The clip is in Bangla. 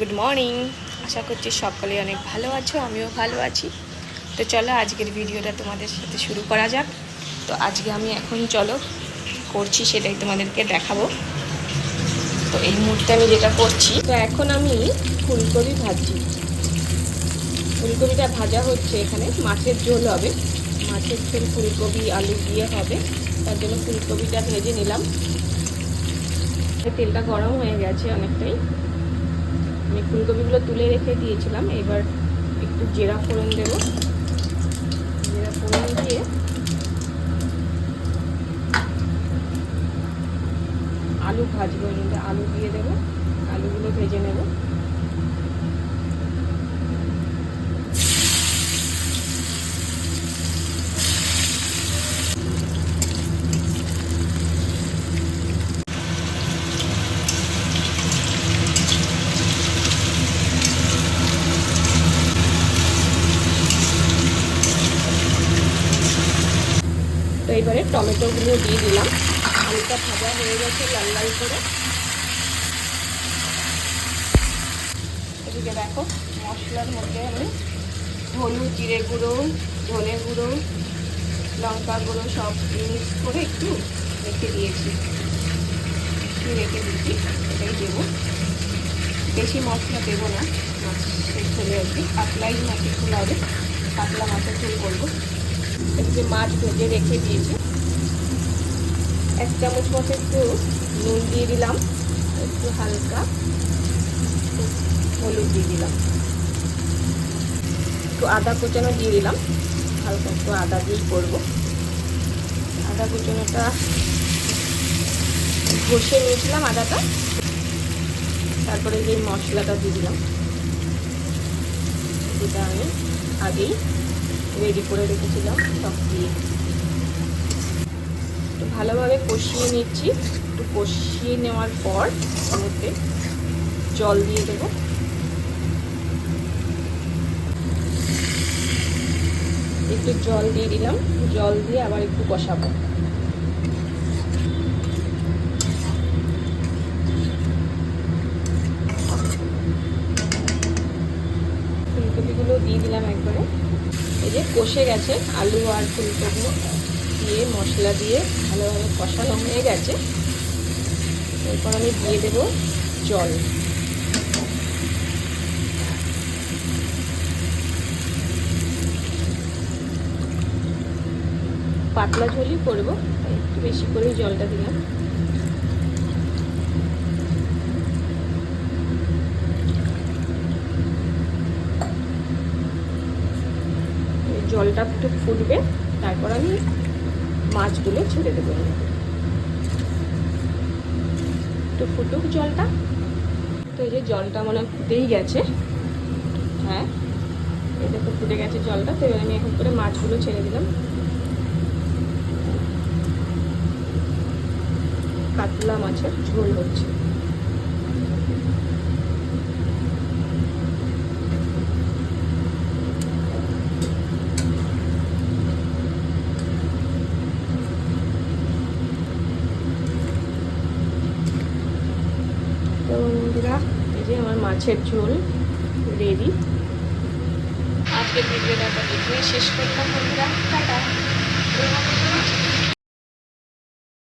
গুড মর্নিং আশা করছি সকলে অনেক ভালো আছো, আমিও ভালো আছি। তো চলো আজকের ভিডিওটা তোমাদের সাথে শুরু করা যাক। তো আজকে আমি এখন চলো করছি সেটাই তোমাদেরকে দেখাবো। তো এই মুহূর্তে আমি যেটা করছি, তো এখন আমি ফুলকপি ভাজছি। ফুলকপিটা ভাজা হচ্ছে এখানে, মাছের ঝোল হবে। মাছের ঝোল ফুলকপি, আলু দিয়ে হবে। তার জন্য ফুলকপিটা ভেজে নিলাম। তেলটা গরম হয়ে গেছে অনেকটাই। আমি ফুলকপিগুলো তুলে রেখে দিয়েছিলাম, এবার একটু জেরা ফোড়ন দেবো। জেরা ফোড়ন দিয়ে আলু ভাজবো, এর মধ্যে আলু দিয়ে দেবো। তো এবারে টমেটোগুলো দিয়ে দিলাম। আলুটা ভাজা হয়ে গেছে লাল লাল করে। এদিকে দেখো, মশলার মধ্যে আমি হলুদ, জিরে গুঁড়ো, ধনে গুঁড়ো, লঙ্কা গুঁড়ো সব মিক্স করে একটু রেখে দিয়েছি। একটু রেখে দিচ্ছি, এটাই দেবো। বেশি মশলা দেবো না ঝোলে আর কি। পাতলাই মাছের ঝোল হবে, পাতলা মাছের ঝোল করব। এদিকে মাছ ভেজে রেখে দিয়েছি। এক চামচ মতো একটু নুন দিয়ে দিলাম, একটু হালকা হলুদ দিয়ে দিলাম। একটু আদা কুচানো দিয়ে দিলাম, হালকা একটু আদা দিয়েই করব। আদা কুচানোটা ঘষে নিয়েছিলাম আদাটা, তারপরে যে মশলাটা দিয়ে দিলাম। যেটা আমি আগেই রেডি করে রেখেছিলাম, সব দিয়ে। একটু ভালোভাবে কষিয়ে নিচ্ছি। একটু কষিয়ে নেওয়ার পর ওতে জল দিয়ে দেবো। একটু জল দিয়ে দিলাম। জল দিয়ে আবার একটু কষাবো ফুলকপিগুলো দিয়ে দিলাম একবারে এই যে কষে গেছে আলু আর ফুলকপি দিয়ে, মশলা দিয়ে ভালোভাবে কষানো হয়ে গেছে। এরপর আমি দিয়ে দেব জল। পাতলা ঝোলই করব, একটু বেশি করেই জলটা দিলাম। জলটা একটু ফুটবে, তারপর আমি মাছগুলো ছেড়ে দেবো। একটু ফুটুক জলটা। তো এই যে জলটা মনে ফুটেই গেছে। হ্যাঁ এটা তো ফুটে গেছে জলটা, তো আমি এখন করে মাছগুলো ছেড়ে দিলাম। কাতলা মাছের ঝোল হচ্ছে তো বন্ধুরা এই যে আমার মাছের ঝোল রেডি আজকের ভিডিওটা এখানে শেষ করতাম বন্ধুরা। টাটা।